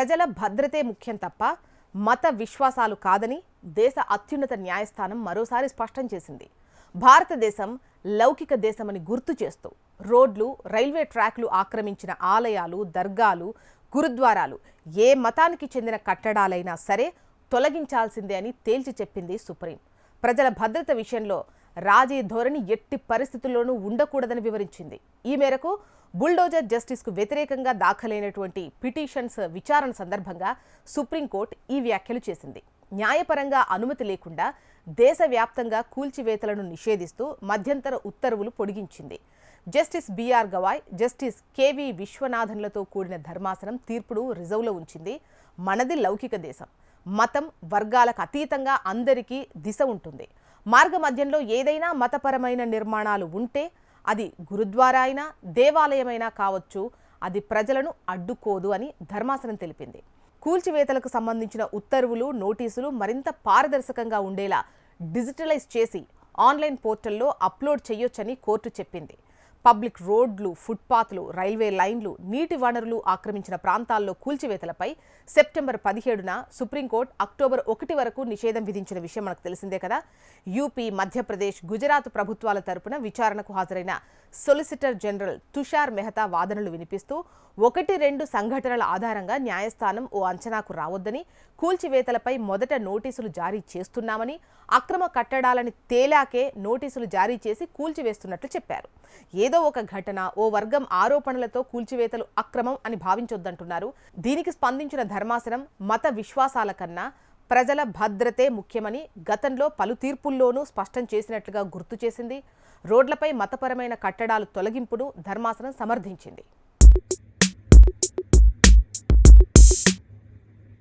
ప్రజల భద్రతే ముఖ్యం తప్ప మత విశ్వాసాలు కాదని దేశ అత్యున్నత న్యాయస్థానం మరోసారి స్పష్టం చేసింది. భారతదేశం లౌకిక దేశమని గుర్తు చేస్తూ రోడ్లు రైల్వే ట్రాక్లు ఆక్రమించిన ఆలయాలు దర్గాలు గురుద్వారాలు ఏ మతానికి చెందిన కట్టడాలైనా సరే తొలగించాల్సిందే అని తేల్చి చెప్పింది సుప్రీం. ప్రజల భద్రత విషయంలో రాజీ ధోరణి ఎట్టి పరిస్థితుల్లోనూ ఉండకూడదని వివరించింది. ఈ మేరకు బుల్డోజర్ జస్టిస్కు వ్యతిరేకంగా దాఖలైనటువంటి పిటిషన్స్ విచారణ సందర్భంగా సుప్రీంకోర్టు ఈ వ్యాఖ్యలు చేసింది. న్యాయపరంగా అనుమతి లేకుండా దేశవ్యాప్తంగా కూల్చివేతలను నిషేధిస్తూ మధ్యంతర ఉత్తర్వులు పొడిగించింది. Justice BR Gavai justice KV విశ్వనాథన్లతో కూడిన ధర్మాసనం తీర్పును రిజర్వ్లో ఉంచింది. మనది లౌకిక దేశం. మతం వర్గాలకు అతీతంగా అందరికీ దిశ ఉంటుంది. మార్గ మధ్యంలో ఏదైనా మతపరమైన నిర్మాణాలు ఉంటే అది గురుద్వారా అయినా దేవాలయమైనా కావచ్చు అది ప్రజలను అడ్డుకోదు అని ధర్మాసనం తెలిపింది. కూల్చివేతలకు సంబంధించిన ఉత్తర్వులు నోటీసులు మరింత పారదర్శకంగా ఉండేలా డిజిటలైజ్ చేసి ఆన్లైన్ పోర్టల్లో అప్లోడ్ చేయొచ్చని కోర్టు చెప్పింది. పబ్లిక్ రోడ్లు ఫుట్పాత్లు రైల్వే లైన్లు నీటి వనరులు ఆక్రమించిన ప్రాంతాల్లో కూల్చివేతలపై సెప్టెంబర్ పదిహేడున సుప్రీంకోర్టు అక్టోబర్ ఒకటి వరకు నిషేధం విధించిన విషయం మనకు తెలిసిందే కదా. యూపీ మధ్యప్రదేశ్ గుజరాత్ ప్రభుత్వాల తరపున విచారణకు హాజరైన సొలిసిటర్ జనరల్ తుషార్ మెహతా వాదనలు వినిపిస్తూ ఒకటి రెండు సంఘటనల ఆధారంగా న్యాయస్థానం ఓ అంచనాకు రావద్దని కూల్చివేతలపై మొదట నోటీసులు జారీ చేస్తున్నామని అక్రమ కట్టడాలని తేలాకే నోటీసులు జారీ చేసి కూల్చివేస్తున్నట్లు చెప్పారు. ఏదో ఒక ఘటన ఓ వర్గం ఆరోపణలతో కూల్చివేతలు అక్రమం అని భావించొద్దంటున్నారు. దీనికి స్పందించిన ధర్మాసనం మత విశ్వాసాల కన్నా ప్రజల భద్రతే ముఖ్యమని గతంలో పలు తీర్పుల్లోనూ స్పష్టం చేసినట్లుగా గుర్తు చేసింది. రోడ్లపై మతపరమైన కట్టడాలు తొలగింపును ధర్మాసనం సమర్థించింది.